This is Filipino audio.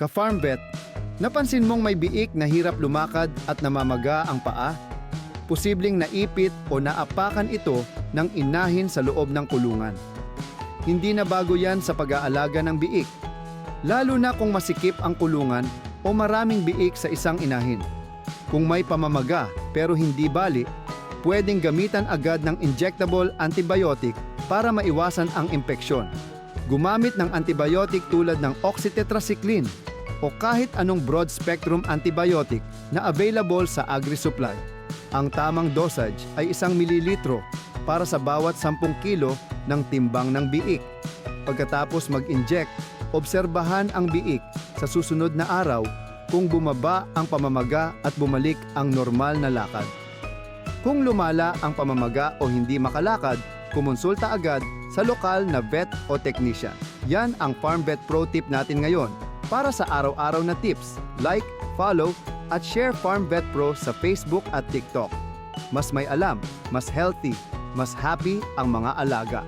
Ka-farm vet, napansin mong may biik na hirap lumakad at namamaga ang paa? Posibleng naipit o naapakan ito ng inahin sa loob ng kulungan. Hindi na bago yan sa pag-aalaga ng biik. Lalo na kung masikip ang kulungan o maraming biik sa isang inahin. Kung may pamamaga pero hindi bali, pwedeng gamitan agad ng injectable antibiotic para maiwasan ang impeksyon. Gumamit ng antibiotic tulad ng oxytetracycline o kahit anong broad-spectrum antibiotic na available sa agri-supply. Ang tamang dosage ay isang mililitro para sa bawat 10 kilo ng timbang ng biik. Pagkatapos mag-inject, obserbahan ang biik sa susunod na araw kung bumaba ang pamamaga at bumalik ang normal na lakad. Kung lumala ang pamamaga o hindi makalakad, kumonsulta agad sa lokal na vet o technician. Yan ang Farm Vet Pro tip natin ngayon. Para sa araw-araw na tips, like, follow, at share Farm Vet Pro sa Facebook at TikTok. Mas may alam, mas healthy, mas happy ang mga alaga.